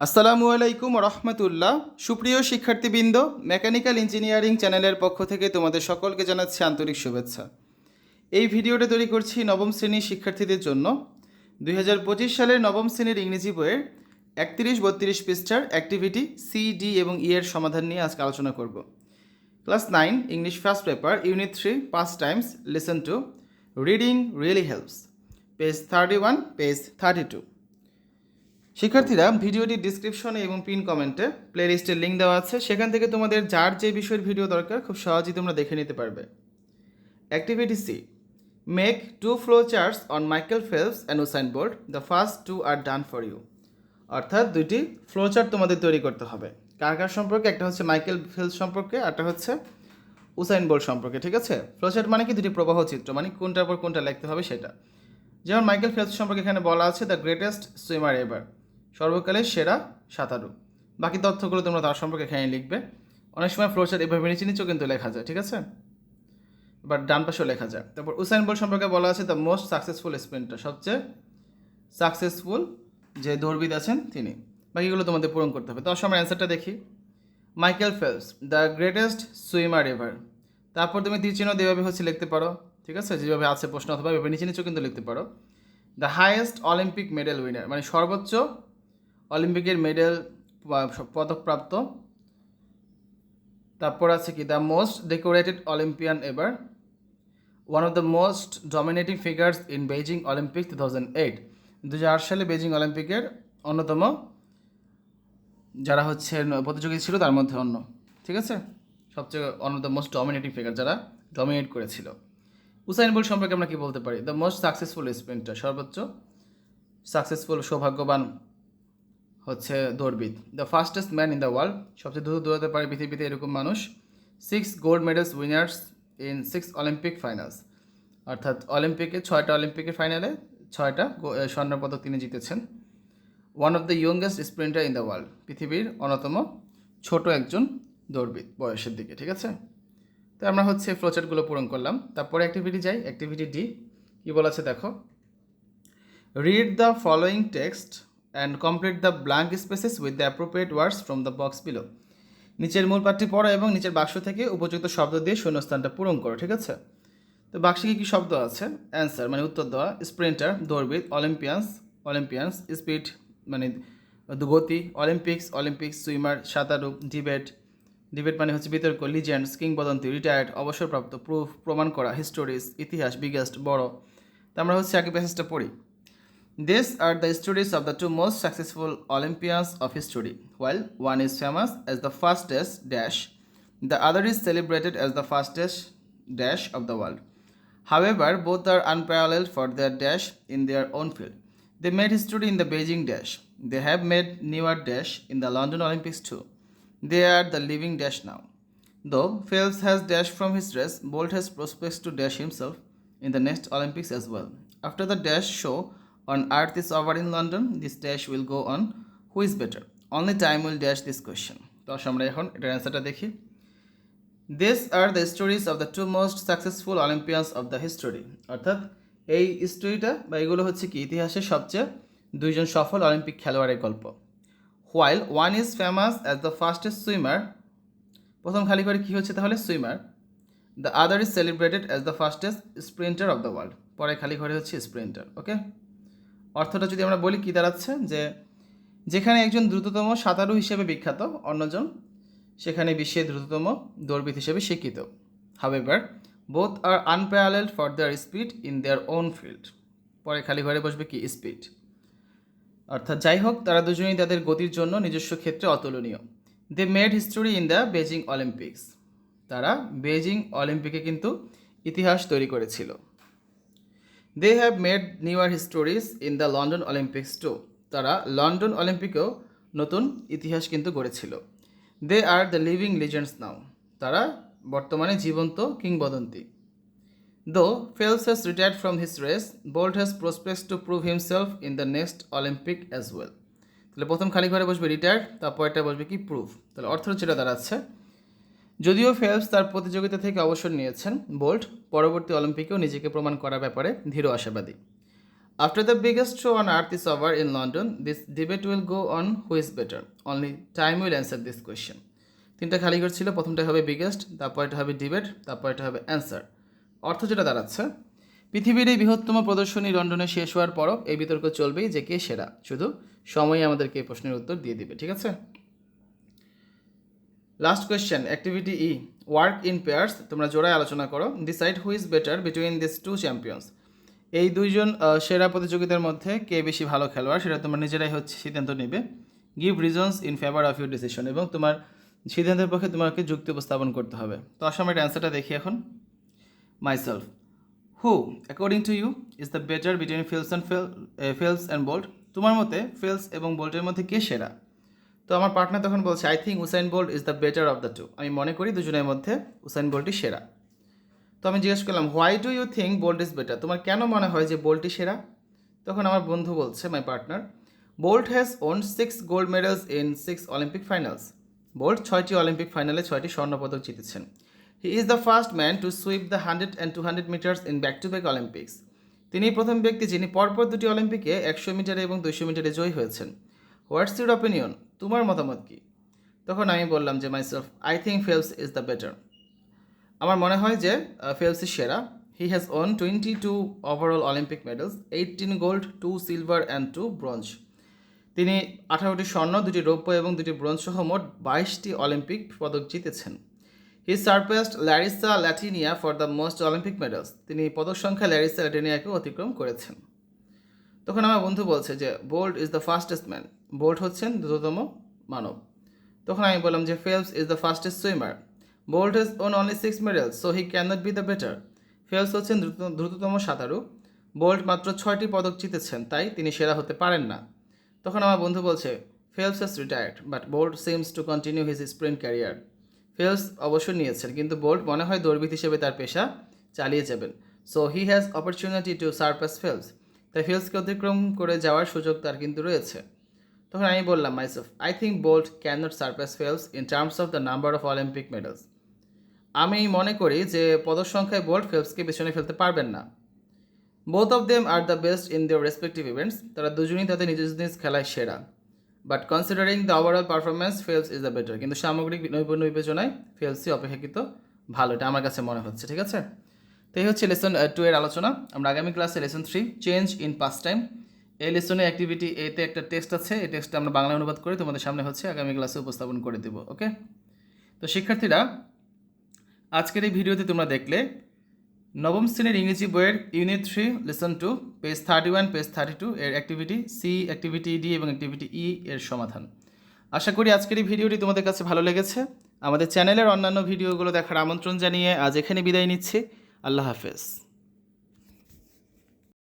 আসসালামু আলাইকুম রহমতুল্লাহ। সুপ্রিয় শিক্ষার্থীবৃন্দ, মেকানিক্যাল ইঞ্জিনিয়ারিং চ্যানেলের পক্ষ থেকে তোমাদের সকলকে জানাচ্ছি আন্তরিক শুভেচ্ছা। এই ভিডিওটা তৈরি করছি নবম শ্রেণির শিক্ষার্থীদের জন্য। দুই হাজার পঁচিশ সালের নবম শ্রেণির ইংরেজি বইয়ের একত্রিশ বত্রিশ পৃষ্ঠার অ্যাক্টিভিটি সি ডি এবং ই এর সমাধান নিয়ে আজকে আলোচনা করব। Class nine, English first paper, unit three পাঁচ times, lesson two, reading really helps. Page thirty one, page thirty two. শিক্ষার্থীরা ভিডিওটির ডিসক্রিপশনে এবং পিন কমেন্টে প্লেলিস্টের লিঙ্ক দেওয়া আছে। সেখান থেকে তোমাদের যার যে বিষয়ের ভিডিও দরকার, খুব সহজেই তোমরা দেখে নিতে পারবে। Activity C make two flow charts on Michael Phelps and Usain Bolt the first two are done for you অর্থাৎ দুইটি ফ্লো চার্ট তোমাদের তৈরি করতে হবে। কার কার সম্পর্কে? একটা হচ্ছে মাইকেল ফেলস সম্পর্কে আরটা হচ্ছে উসাইন বোল্ট সম্পর্কে, ঠিক আছে? ফ্লোচার্ট মানে কি? দুটি প্রবাহ চিত্র মানে কোনটার পর কোনটা লিখতে হবে সেটা। যেমন মাইকেল ফেলস সম্পর্কে এখানে বলা আছে দ্য গ্রেটেস্ট সুইমার এভার সর্বকালের সেরা সাঁতারু। বাকি তথ্যগুলো তোমরা তার সম্পর্কে এখানে লিখবে। অনেক সময় ফ্লোচার এভাবে নিচে নিচেও কিন্তু লেখা যায়, ঠিক আছে? বাট ডান পাশেও লেখা যায়। তারপর উসাইন বোল্ট সম্পর্কে বলা আছে দ্য মোস্ট সাকসেসফুল স্প্রিন্টার সবচেয়ে সাকসেসফুল যে দৌড়বিদ আছেন তিনি। বাকিগুলো তোমাদের পূরণ করতে হবে। আসলে আমরা অ্যান্সারটা দেখি। Michael Phelps the greatest swimmer ever তারপর তুমি তীর চিহ্ন যেভাবে হচ্ছে লিখতে পারো, ঠিক আছে? যেভাবে আছে প্রশ্ন অথবা এভাবে নিচে নিচেও কিন্তু লিখতে পারো। The highest Olympic medal winner মানে সর্বোচ্চ অলিম্পিকের মেডেল পদকপ্রাপ্ত। তারপর আছে কি? The most decorated Olympian ever one of the most dominating figures in Beijing Olympic two thousand eight দু হাজার আট সালে বেজিং অলিম্পিকের অন্যতম যারা হচ্ছে প্রতিযোগী ছিল তার মধ্যে অন্য। ঠিক আছে? সবচেয়ে on the most dominating figure যারা ডমিনেট করেছিল। উসাইন বোল্ট সম্পর্কে আমরা কি বলতে পারি? দ্য মোস্ট সাকসেসফুল স্প্রিন্টার সর্বোচ্চ সাকসেসফুল সৌভাগ্যবান হচ্ছে দৌড়বিদ। The fastest man in the world সবচেয়ে দ্রুত দৌড়াতে পারে পৃথিবীতে এরকম মানুষ। Six gold medals winners in six Olympic finals অর্থাৎ অলিম্পিকে ছয়টা অলিম্পিকের ফাইনালে ছয়টা স্বর্ণপদক তিনি জিতেছেন। One of the youngest sprinter in the world পৃথিবীর অন্যতম ছোট একজন দৌড়বিদ বয়সের দিকে, ঠিক আছে? তো আমরা হচ্ছে ফ্লোচার্টগুলো পূরণ করলাম। তারপরে অ্যাক্টিভিটি যাই। অ্যাক্টিভিটি ডি কী বলা আছে দেখো? Read the following text and complete the blank spaces with the appropriate words from the box below নিচের মূল পাঠটি পড়ো এবং নিচের বাক্স থেকে উপযুক্ত শব্দ দিয়ে শূন্যস্থানটা পূরণ করো, ঠিক আছে? তো বাক্সে কী কী শব্দ আছে? অ্যান্সার মানে উত্তর দেওয়া স্প্রিন্টার দৌড়বিদ অলিম্পিয়ান্স অলিম্পিয়ান্স স্পিড মানে গতি অলিম্পিক্স অলিম্পিক্স সুইমার সাঁতারু ডিবেট ডিবেট মানে হচ্ছে বিতর্ক লিজেন্ডস কিংবদন্তি রিটায়ার্ড অবসরপ্রাপ্ত প্রুফ প্রমাণ করা হিস্টোরিস ইতিহাস বিগেস্ট বড়। তো আমরা হচ্ছে আগে প্যাসেজটা পড়ি। These are the stories of the two most successful Olympians of history. While one is famous as the fastest dash, the other is celebrated as the fastest dash of the world. However, both are unparalleled for their dash in their own field. They made history in the Beijing dash. They have made newer dash in the London Olympics too. They are the living dash now. Though Phelps has dashed from his race, Bolt has prospects to dash himself in the next Olympics as well. After the dash show on Earth is over in London, this dash will go on. Who is better? Only time will dash this question. তো আমরা এখন এটার অ্যান্সারটা দেখি। This are the stories of the two most successful Olympians of the history অর্থাৎ এই স্টোরিটা বা এগুলো হচ্ছে কি? ইতিহাসের সবচেয়ে দুইজন সফল অলিম্পিক খেলোয়াড়ের গল্প। While one is famous as the fastest swimmer প্রথম খালি করে কী হচ্ছে তাহলে? Swimmer the other is celebrated as the fastest sprinter of the world পরে খালি ঘরে হচ্ছে স্প্রিন্টার ওকে অর্থটা যদি আমরা বলি কী দাঁড়াচ্ছে? যে যেখানে একজন দ্রুততম সাঁতারু হিসেবে বিখ্যাত, অন্যজন সেখানে বিশ্বের দ্রুততম দৌড়বিদ হিসেবে স্বীকৃত। However both are unparalleled for their speed in their own field পরে খালি ঘরে বসবে কি? স্পিড অর্থাৎ যাই হোক, তারা দুজনেই তাদের গতির জন্য নিজস্ব ক্ষেত্রে অতুলনীয়। They made history in the Beijing Olympics তারা বেজিং অলিম্পিকে কিন্তু ইতিহাস তৈরি করেছিল। They have made newer histories in the London Olympics too তারা লন্ডন অলিম্পিকেও নতুন ইতিহাস কিন্তু গড়েছিল। They are the living legends now তারা বর্তমানে জীবন্ত কিংবদন্তি। Though Phelps has retired from his race Bolt has prospects to prove himself in the next Olympic as well তাহলে প্রথম খালি ঘরে বসবে রিটায়ার্ড তারপরটা বসবে কি প্রুফ তাহলে অর্থ যেটা দাঁড়াচ্ছে যদিও ফেলস তার প্রতিযোগিতা থেকে অবসর নিয়েছেন বোল্ট পরবর্তী অলিম্পিকেও নিজেকে প্রমাণ করার ব্যাপারে ধীর আশাবাদী। After the biggest show on earth is over in London, this debate will go on. Who is better. Only time will answer this question. তিনটা খালি ঘর ছিল প্রথমটা হবে বিগেস্ট তারপর এটা হবে ডিবেট তারপর এটা হবে অ্যান্সার অর্থ যেটা দাঁড়াচ্ছে পৃথিবীর এই বৃহত্তম প্রদর্শনী লন্ডনে শেষ হওয়ার পরও এই বিতর্ক চলবেই যে কে সেরা। শুধু সময়ই আমাদেরকে এই প্রশ্নের উত্তর দিয়ে দিবে ঠিক আছে? Last question activity E work in pairs তোমরা জোড়ায় আলোচনা করো decide who is better between this two champions এই দুইজন সেরা প্রতিযোগিতার মধ্যে কে বেশি ভালো খেলোয়াড়, সেটা তোমরা নিজেরাই হচ্ছে সিদ্ধান্ত নেবে। Give reasons in favour of your decision এবং তোমার সিদ্ধান্তের পক্ষে তোমাকে যুক্তি উপস্থাপন করতে হবে। তো আসলে আমরা অ্যান্সারটা দেখি এখন। Myself who according to you is the better between Phelps and Phelps Phelps and Bolt তোমার মতে ফেলস এবং বোল্টের মধ্যে কে সেরা? তো আমার পার্টনার তখন বলছে I think Usain Bolt is the better of the two আমি মনে করি দুজনের মধ্যে উসাইন বোল্টই সেরা। তো আমি জিজ্ঞেস করলাম why do you think Bolt is better তোমার কেন মনে হয় যে বোল্টই সেরা? তখন আমার বন্ধু বলছে my partner Bolt has won six gold medals in six Olympic finals Bolt ছয়টি অলিম্পিক ফাইনালে ছয়টি স্বর্ণপদক জিতেছেন। He is the first man to sweep the hundred and two hundred metres in back to back Olympics তিনি প্রথম ব্যক্তি যিনি পরপর দুটি অলিম্পিকে একশো মিটারে এবং দুইশো মিটারে জয়ী হয়েছেন। হোয়াটস ইউর অপিনিয়ন তোমার মতামত কি? তখন আমি বললাম যে myself I think Phelps is the better আমার মনে হয় যে ফেলসি সেরা। He has won twenty two overall Olympic medals eighteen gold two silver and two bronze তিনি আঠারোটি স্বর্ণ, দুটি রৌপ্য এবং দুটি ব্রোঞ্জ সহ মোট বাইশটি অলিম্পিক পদক জিতেছেন। He surpassed Larisa Latynina for the most Olympic medals তিনি পদক সংখ্যা ল্যারিসা ল্যাটিনিয়াকে অতিক্রম করেছেন। তখন আমার বন্ধু বলছে যে Bolt is the fastest man Bolt হচ্ছেন দ্রুততম মানব। তখন আমি বললাম যে Phelps is the fastest swimmer Bolt is won only six medal so he can not be the better Phelps হচ্ছেন দ্রুত- দ্রুততম সাঁতারু। বোল্ট মাত্র ছয়টি পদক জিতেছেন, তাই তিনি সেরা হতে পারেন না। তখন আমার বন্ধু বলছে Phelps has retired but Bolt seems to continue his sprint career Phelps অবসর নিয়েছেন, কিন্তু বোল্ট মনে হয় দৌড়বিদ হিসেবে তার পেশা চালিয়ে যাবেন। So he has opportunity to surpass Phelps তাই ফেলসকে অতিক্রম করে যাওয়ার সুযোগ তার কিন্তু রয়েছে। তখন আমি বললাম myself I think Bolt can not surpass Phelps in terms of the number of Olympic medals আমি মনে করি যে পদক সংখ্যায় বোল্ট ফেলসকে পেছনে ফেলতে পারবেন না। Both of them are the best in their respective events তারা দুজনেই তাদের নিজ নিজ খেলায় সেরা। But considering the overall performance Phelps is the better কিন্তু সামগ্রিক নৈপুণ্য বিবেচনায় ফেলসই অপেক্ষাকৃত ভালো, এটা আমার কাছে মনে হচ্ছে, ঠিক আছে? তো এই হচ্ছে লেসন টু এর আলোচনা। আমরা আগামী ক্লাসে lesson three change in past time এই লেসনে অ্যাক্টিভিটি এতে একটা টেস্ট আছে। এই টেস্টটা আমরা বাংলা অনুবাদ করে তোমাদের সামনে হচ্ছে আগামী ক্লাসে উপস্থাপন করে দেবো ওকে তো শিক্ষার্থীরা, আজকের এই ভিডিওতে তোমরা দেখলে, নবম শ্রেণির ইংরেজি বইয়ের unit three lesson two page thirty one page thirty two এর অ্যাক্টিভিটি সি অ্যাক্টিভিটি ডি এবং অ্যাক্টিভিটি ই এর সমাধান। আশা করি আজকের এই ভিডিওটি তোমাদের কাছে ভালো লেগেছে। আমাদের চ্যানেলের অন্যান্য ভিডিওগুলো দেখার আমন্ত্রণ জানিয়ে আজ এখানে বিদায় নিচ্ছি। আল্লাহ হাফেজ।